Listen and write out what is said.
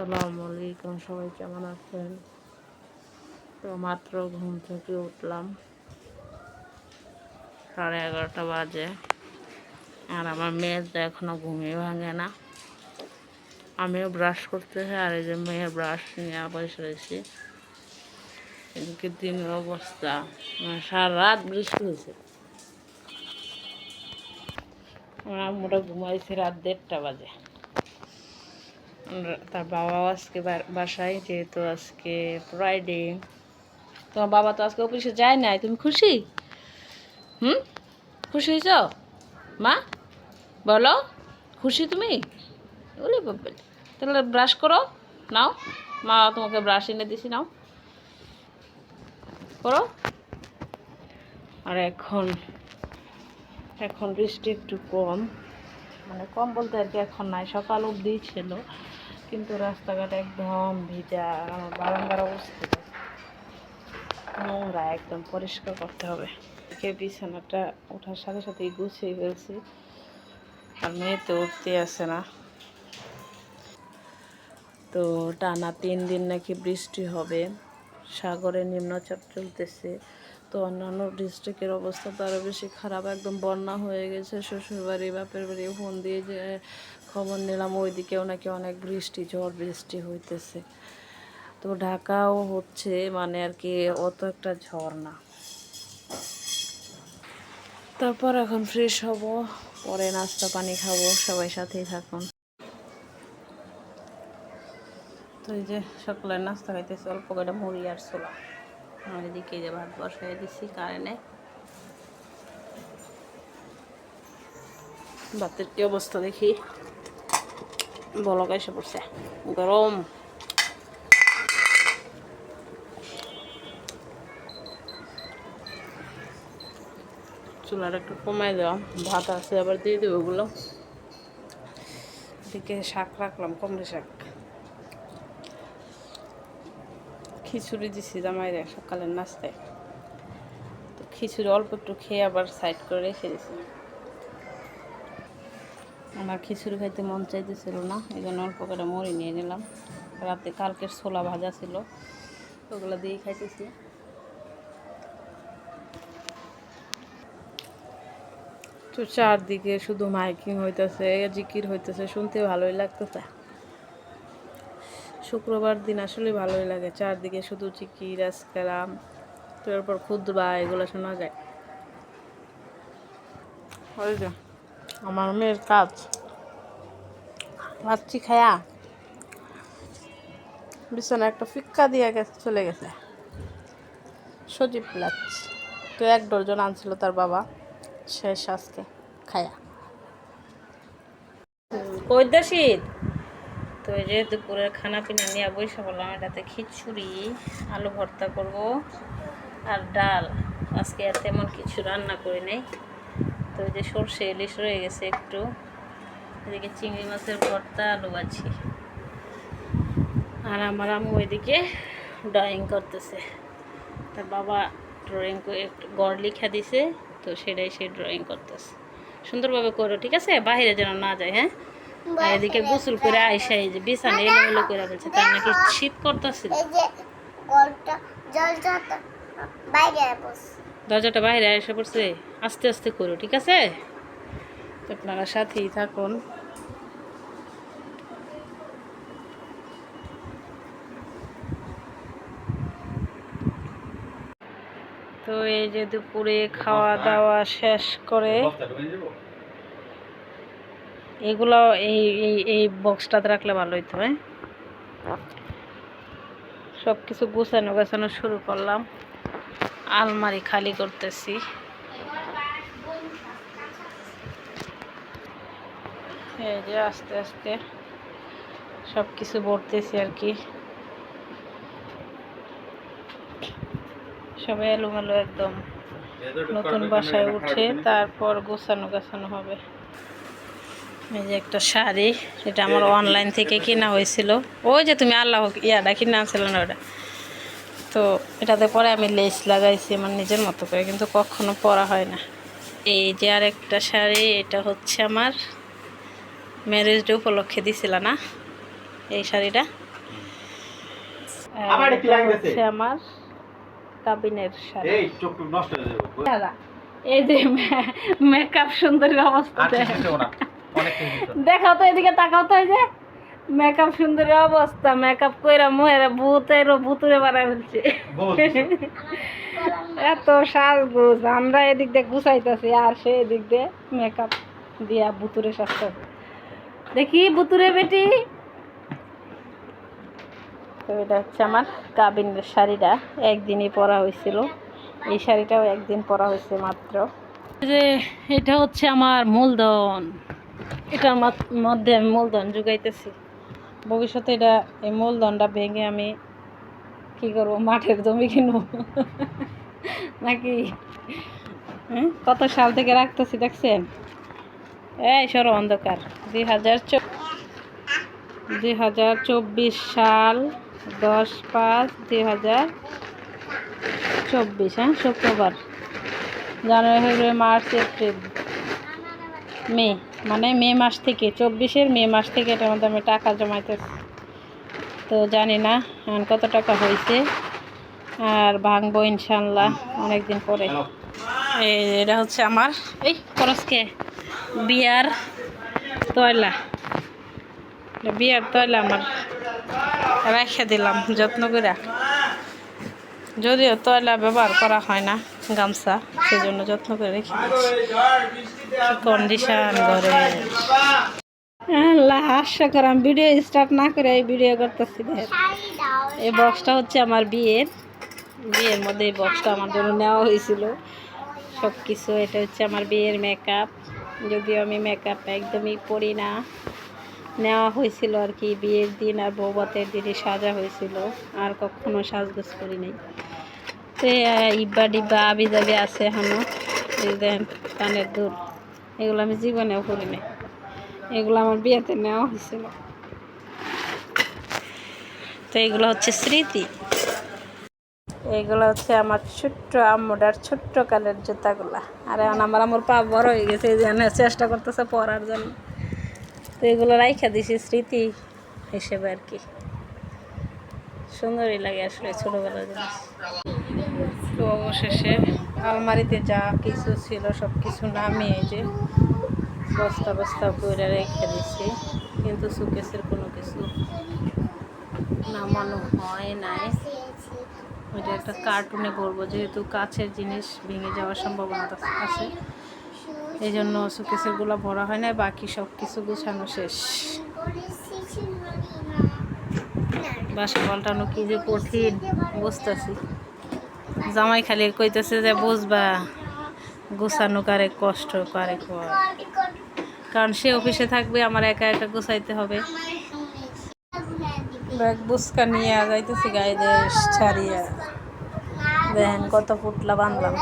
আসসালামু আলাইকুম সবাই কেমন আছেন? তো মাত্র ঘুম থেকে উঠলাম। সাড়ে এগারোটা বাজে। আর আমার মেয়ের তো এখনও ঘুমিয়ে ভাঙে না। আমিও ব্রাশ করতেছি আর এই যে মেয়ের ব্রাশ নিয়ে বসে রয়েছি। এদিকে দিনের অবস্থা। মানে সারা রাত বৃষ্টি হয়েছে। আমার আম্মুটা ঘুমাইছে রাত দেড়টা বাজে। তার বাবাও আজকে বাসায়, যেহেতু আজকে ফ্রাইডে তোমার বাবা তো আজকে অফিসে যায় নাই, তুমি খুশি? হুম? খুশি হয়েছ? মা, বলো, খুশি তুমি? বলে বাবা, তাহলে ব্রাশ করো, নাও। মা, তোমাকে ব্রাশ এনে দিছি, নাও। করো। আর এখন এখন বৃষ্টি একটু কম। মানে কম বলতে আর কি এখন নাই, সকাল অবধি ছিল। কিন্তু রাস্তাঘাট একদম ভিজা, আমার বারান্দার অবস্থা। নোংরা, একদম পরিষ্কার করতে হবে। একে বিছানাটা ওঠার সাথে সাথেই গুছিয়ে ফেলছি। আর মেয়ে তো উঠতে আসে না। তো টানা তিন দিন নাকি বৃষ্টি হবে। সাগরে নিম্নচাপ চলতেছে। তো অন্যান্য ডিস্ট্রিক্টের অবস্থা তো আরও বেশি খারাপ। একদম বন্যা হয়ে গেছে। শ্বশুরবাড়ি, বাপের বাড়ি, ফোন দিয়ে যে খবর নিলাম, ওইদিকেও নাকি অনেক বৃষ্টি, ঝড় বৃষ্টি হইতেছে। তো ঢাকাও হচ্ছে মানে আর কি অত একটা ঝড় না। তারপর এখন ফ্রেশ হব, পরে নাস্তা পানি খাব, সবাই সাথেই থাকুন। তো এই যে সকালের নাস্তা খাইতেছি, অল্প করে মুড়ি আর ছোলা। আমার এদিকে যে ভাত বসাই দিছি কারেন্টে ভাতের কি অবস্থা দেখি? বলক এসে পড়ছে। গরম। চুলাটা একটু কমাই দেওয়া ভাত আছে, আবার দিয়ে দেবো ওগুলো এদিকে শাক রাখলাম, কমলে শাক। খিচুড়ি দিছি জামাইরে সকালের নাস্তায়। তো খিচুড়ি অল্প একটু খেয়ে আবার সাইড করে রেখে দিছি। আমার খিচুড়ি খাইতে মন চাইতেছিল না এই জন্য অল্প করে মুড়ি নিয়ে নিলাম। রাতে কালকের ছোলা ভাজা ছিল ওগুলো দিয়ে খাইতেছি। তো চারদিকে শুধু মাইকিং হইতেছে জিকির হইতেছে শুনতে ভালোই লাগতেছে। শুক্রবার দিন আসলে ভালোই লাগে চারদিকে শুধু জিকির আজকারাম তারপর খুদবা এগুলো শোনা যায়। ওই যে আমার মেয়ের কাজ। লাচ্ছি খায়া বিছানা একটা ফিক্কা দিয়ে গেছে, চলে গেছে। সজীব লাচ্ছি। তো এক ডজন আনছিল তার বাবা শেষ আজকে খায়া। কৈদাসিদ তো এই যে দুপুরের খানা পিনা নিয়ে বসে বললাম এটাতে খিচুড়ি, আলু ভর্তা করব আর ডাল। আজকে আর তেমন কিছু রান্না করি নাই। এই যে সর্ষে ইলিশ রয়ে গেছে একটু। এদিকে চিংড়ি মাছের ভর্তা আলু বাছি আর আমার আম্মু এদিকে ড্রয়িং করতেছে। তার বাবা ড্রয়িং একটু গড় লিখা দিছে তো সেটাই সে ড্রয়িং করতেছে। সুন্দরভাবে করো ঠিক আছে? বাইরে যেন না যায় হ্যাঁ? আর এদিকে গোসল করে আইসা এই যে বিছানা এলোমেলো করে বলছে তার নাকি শীত করতেছিল বাইরে দরজাটা বাইরে এসে পড়ছে। আস্তে আস্তে করো ঠিক আছে? আপনারা সাথেই থাকুন। তো এই যে দুপুরে খাওয়া দাওয়া শেষ করে এগুলো এই এই এই বক্সটাতে রাখলে ভালো হইতো হ্যাঁ? সব কিছু গুছানো গাছানো শুরু করলাম। আলমারি খালি করতেছি। এই যে আস্তে আস্তে সব কিছু ভরতেছি আর কি। সবাই এলোমেলো একদম নতুন বাসায় উঠে তারপর গোছানো গাছানো হবে। এই যে একটা শাড়ি এটা আমার অনলাইন থেকে কেনা হয়েছিল। ওই যে তুমি আল্লাহ ইয়াটা কিনে আনছিল না ওটা? তো এটাতে পরে আমি লেস লাগাইছি আমার নিজের মতো করে কিন্তু কখনো পরা হয় না। এই যে আর একটা শাড়ি এটা হচ্ছে আমার ম্যারেজ ডে উপলক্ষে দিছিল না এই শাড়িটা? হচ্ছে আমার কাবিনের শাড়ি। এই যে মেকআপ সুন্দরীর অবস্থা। দেখাও তো এদিকে তাকাও তো এই যে। মেকআপ সুন্দরীর অবস্থা মেকআপ কইরা মুহেরা ভূতের ভূতুরে বাড়া ফেলছে। এত সাজগোজ আমরা এদিক দিয়ে গুছাইতেছি আর সে এদিক দিয়ে মেকআপ দিয়া ভুতুরে সাজতে দেখি ভুতুরে বেটি। তো এটা হচ্ছে আমার কাবিনের শাড়িটা একদিনই পরা হয়েছিল। এই শাড়িটাও একদিন পরা হয়েছে মাত্র। যে এটা হচ্ছে আমার মূলধন। এটার মধ্যে আমি মূলধন জুগাইতেছি ভবিষ্যতে এটা এই মূলধনটা ভেঙে আমি কি করব? মাঠের জমি কিনবো। নাকি? হ্যাঁ? কত সাল থেকে রাখতেছি, দেখছেন? এই সরো অন্ধকার। দুই হাজার দুই হাজার চব্বিশ সাল দশ পাঁচ দুই হাজার চব্বিশ হ্যাঁ? শুক্রবার। January, February, March, April, May. মানে মে মাস থেকে চব্বিশের মে মাস থেকে এটার মধ্যে আমি টাকা জমাইতে তো জানি না এখন কত টাকা হয়েছে আর ভাঙবো ইনশাল্লাহ অনেকদিন পরে। এই এটা হচ্ছে আমার এই খরচকে বিয়ার তয়লা। বিয়ার তয়লা আমার রেখে দিলাম যত্ন করে যদিও তয়লা ব্যবহার করা হয় না। গামছা, সেজন্য যত্ন করে রেখে কন্ডিশন করে আল্লাহ করে আমি ভিডিও স্টার্ট না করে এই ভিডিও করতেছি এই বক্সটা হচ্ছে আমার বিয়ের। বিয়ের মধ্যে এই বক্সটা আমার জন্য নেওয়া হয়েছিল। সব কিছু এটা হচ্ছে আমার বিয়ের মেকআপ যদিও আমি মেকআপ একদমই পরি না। নেওয়া হয়েছিল আর কি, বিয়ের দিন আর বৌবাতের দিনে সাজা হয়েছিল। আর কখনো সাজগোজ করি নাই। এই, ইব্বা ডিব্বা আবি জাবি আছে এখনও। এই দেন কানের দুল এগুলো আমি জীবনেও করি নাই। এগুলো আমার বিয়েতে নেওয়া হয়েছিল। তো এগুলো হচ্ছে স্মৃতি। এগুলো হচ্ছে আমার ছোট্ট আম্মুটার ছোট্ট কালের জুতাগুলা। আর এখন আমার আমার পা বড় হয়ে গেছে এই জন্য চেষ্টা করতেছে পরার জন্য। তো এগুলো রাইখা দিছি স্মৃতি হিসেবে আর কি। সুন্দরই লাগে আসলে ছোটোবেলার জিনিস। তো অবশেষে আলমারিতে যা কিছু ছিল সব কিছু নামিয়ে যে বস্তা বস্তা করে রেখে দিছি কিন্তু সুকেসের কোনো কিছু নামানো হয় নাই। ওইটা একটা কার্টুনে করব যেহেতু কাছের জিনিস ভেঙে যাওয়ার সম্ভাবনা আছে এই জন্য সুকেসেরগুলো ভরা হয় না বাকি সব কিছু গুছানো শেষ। বাসা পাল্টানো কি যে কঠিন বুঝতেছি জামাই খালি কইতেছে যে বুঝবা, গুছানো কারে কষ্ট, কারে কর। কারণ সে অফিসে থাকবে, আমার একা একা গুছাইতে হবে। ব্যাগ বুসকা নিয়ে যাইতেছি গায়ে দেশ ছাড়িয়া। দেখেন কত পুটলা বানলাম।